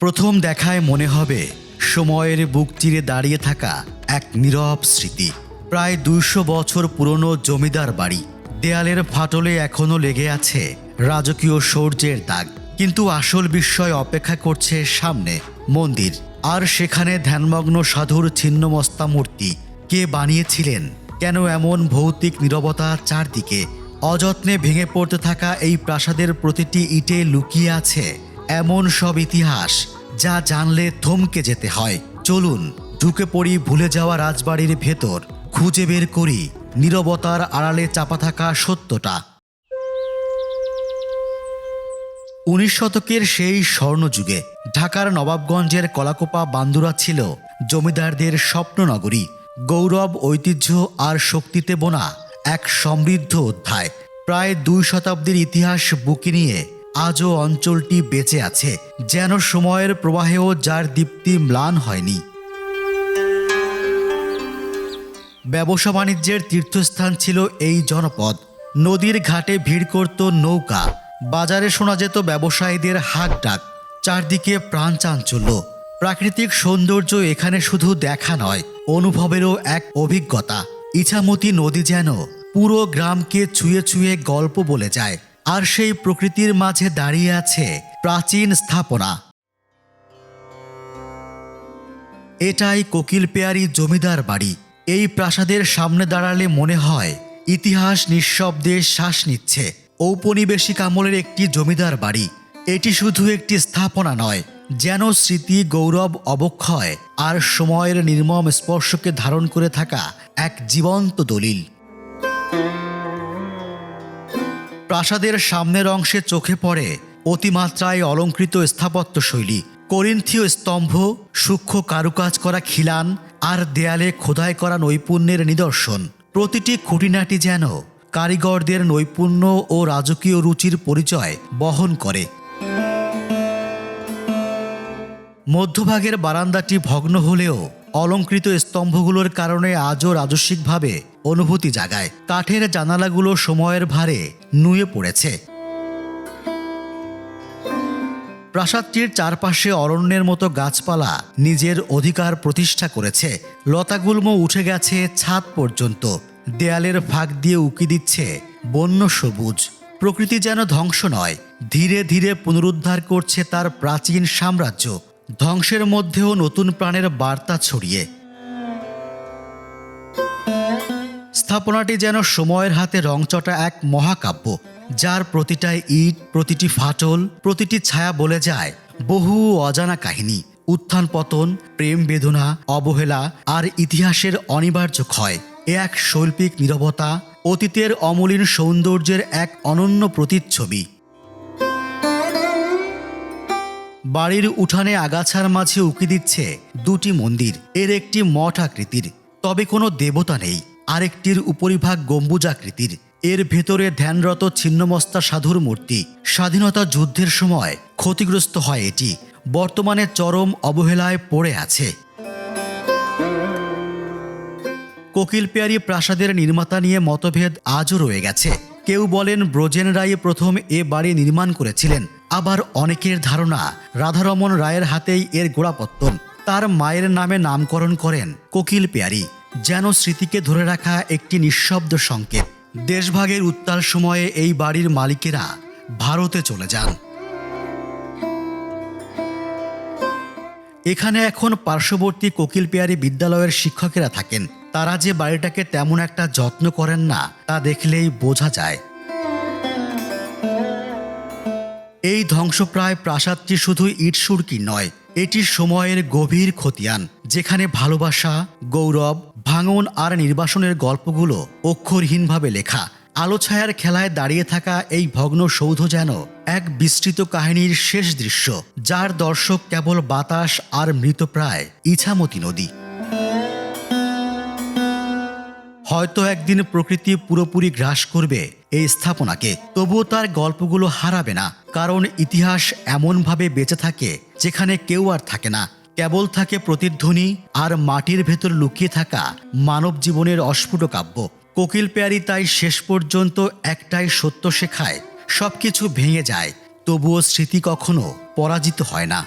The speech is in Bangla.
প্রথম দেখায় মনে হবে সময়ের বুক চিরে দাঁড়িয়ে থাকা এক নীরব স্মৃতি। প্রায় দুইশো বছর পুরনো জমিদার বাড়ি। দেয়ালের ফাটলে এখনও লেগে আছে রাজকীয় সৌর্যের দাগ। কিন্তু আসল বিস্ময় অপেক্ষা করছে সামনে, মন্দির। আর সেখানে ধ্যানমগ্ন সাধুর ছিন্নমস্তা মূর্তি। কে বানিয়েছিলেন? কেন এমন ভৌতিক নীরবতা চারদিকে? অযত্নে ভেঙে পড়তে থাকা এই প্রাসাদের প্রতিটি ইটে লুকিয়ে আছে এমন সব ইতিহাস যা জানলে থমকে যেতে হয়। চলুন, ঢুকে পড়ি ভুলে যাওয়া রাজবাড়ির ভেতর। খুঁজে বের করি নীরবতার আড়ালে চাপা থাকা সত্যটা। উনিশ শতকের সেই স্বর্ণযুগে ঢাকার নবাবগঞ্জের কলাকোপা বান্দুরা ছিল জমিদারদের স্বপ্ননগরী। গৌরব, ঐতিহ্য আর শক্তিতে বোনা এক সমৃদ্ধ অধ্যায়। প্রায় দুই শতাব্দীর ইতিহাস বুকে নিয়ে আজও অঞ্চলটি বেঁচে আছে, যেন সময়ের প্রবাহেও যার দীপ্তি ম্লান হয়নি। ব্যবসা বাণিজ্যের তীর্থস্থান ছিল এই জনপদ। নদীর ঘাটে ভিড় করত নৌকা। বাজারে শোনা যেত ব্যবসায়ীদের হাক ডাক চারদিকে প্রাণ চাঞ্চল্য। প্রাকৃতিক সৌন্দর্য এখানে শুধু দেখা নয়, অনুভবেরও এক অভিজ্ঞতা। ইছামতি নদী যেন পুরো গ্রামকে ছুঁয়ে ছুঁয়ে গল্প বলে যায়। আর সেই প্রকৃতির মাঝে দাঁড়িয়ে আছে প্রাচীন স্থাপনা। এটাই কোকিল পেয়ারি জমিদার বাড়ি। এই প্রাসাদের সামনে দাঁড়ালে মনে হয় ইতিহাস নিঃশব্দে শ্বাস নিচ্ছে। ঔপনিবেশিক আমলের একটি জমিদার বাড়ি। এটি শুধু একটি স্থাপনা নয়, যেন স্মৃতি, গৌরব, অবক্ষয় আর সময়ের নির্মম স্পর্শকে ধারণ করে থাকা এক জীবন্ত দলিল। প্রাসাদের সামনের অংশে চোখে পড়ে অতিমাত্রায় অলঙ্কৃত স্থাপত্য শৈলী করিন্থীয় স্তম্ভ, সূক্ষ্ম কারুকাজ করা খিলান আর দেয়ালে খোদাই করা নৈপুণ্যের নিদর্শন। প্রতিটি খুঁটিনাটি যেন কারিগরদের নৈপুণ্য ও রাজকীয় রুচির পরিচয় বহন করে। মধ্যভাগের বারান্দাটি ভগ্ন হলেও অলঙ্কৃত স্তম্ভগুলোর কারণে আজও রাজস্বিকভাবে অনুভূতি জাগায়। কাঠের জানালাগুলো সময়ের ভারে নুয়ে পড়েছে। প্রাসাদটির চারপাশে অরণ্যের মতো গাছপালা নিজের অধিকার প্রতিষ্ঠা করেছে। লতাগুল্ম উঠে গেছে ছাদ পর্যন্ত। দেয়ালের ফাঁক দিয়ে উকি দিচ্ছে বন্য সবুজ। প্রকৃতি যেন ধ্বংস নয়। ধীরে ধীরে পুনরুদ্ধার করছে তার প্রাচীন সাম্রাজ্য। ধ্বংসের মধ্যেও নতুন প্রাণের বার্তা ছড়িয়ে। স্থাপনাটি যেন সময়ের হাতে রংচটা এক মহাকাব্য, যার প্রতিটায় ইট, প্রতিটি ফাটল, প্রতিটি ছায়া বলে যায় বহু অজানা কাহিনী, উত্থান পতন, প্রেম বেদনা, অবহেলা আর ইতিহাসের অনিবার্য ক্ষয়। এ এক শৈল্পিক নীরবতা, অতীতের অমলিন সৌন্দর্যের এক অনন্য প্রতিচ্ছবি। বাড়ির উঠানে আগাছার মাঝে উকি দিচ্ছে দুটি মন্দির, এর একটি মঠ আকৃতির, তবে কোনো দেবতা নেই। আরেকটির উপরিভাগ গম্বুজাকৃতির এর ভেতরে ধ্যানরত ছিন্নমস্তা সাধুর মূর্তি। স্বাধীনতা যুদ্ধের সময় ক্ষতিগ্রস্ত হয় এটি। বর্তমানে চরম অবহেলায় পড়ে আছে। কোকিল পেয়ারি প্রাসাদের নির্মাতা নিয়ে মতভেদ আজও রয়ে গেছে। কেউ বলেন ব্রজেন রায় প্রথম এ বাড়ি নির্মাণ করেছিলেন। আবার অনেকের ধারণা রাধারমন রায়ের হাতেই এর গোড়াপত্তন। তার মায়ের নামে নামকরণ করেন কোকিল পেয়ারি। যেন স্মৃতিকে ধরে রাখা একটি নিঃশব্দ সংকেত। দেশভাগের উত্তাল সময়ে এই বাড়ির মালিকেরা ভারতে চলে যান। এখানে এখন পার্শ্ববর্তী কোকিল পেয়ারি বিদ্যালয়ের শিক্ষকেরা থাকেন। তারা যে বাড়িটাকে তেমন একটা যত্ন করেন না, তা দেখলেই বোঝা যায়। এই ধ্বংসপ্রায় প্রাসাদটি শুধু ইটসুরকি নয়, এটি সময়ের গভীর খতিয়ান, যেখানে ভালোবাসা, গৌরব ভাঙন আর নির্বাসনের গল্পগুলো অক্ষরহীনভাবে লেখা। আলো ছায়ার খেলায় দাঁড়িয়ে থাকা এই ভগ্ন সৌধ যেন এক বিস্তৃত কাহিনীর শেষ দৃশ্য, যার দর্শক কেবল বাতাস আর মৃতপ্রায় ইছামতি নদী। হয়তো একদিন প্রকৃতি পুরোপুরি গ্রাস করবে এই স্থাপনাকে, তবুও তার গল্পগুলো হারাবে না, কারণ ইতিহাস এমনভাবে বেঁচে থাকে যেখানে কেউ আর থাকে না। কেবল থাকে প্রতিধ্বনি আর মাটির ভেতর লুকিয়ে থাকা মানব জীবনের অস্ফুট কাব্য। কোকিল পেয়ারি তাই শেষ পর্যন্ত একটাই সত্য শেখায়, সবকিছু ভেঙে যায়, তবুও স্মৃতি কখনো পরাজিত হয় না।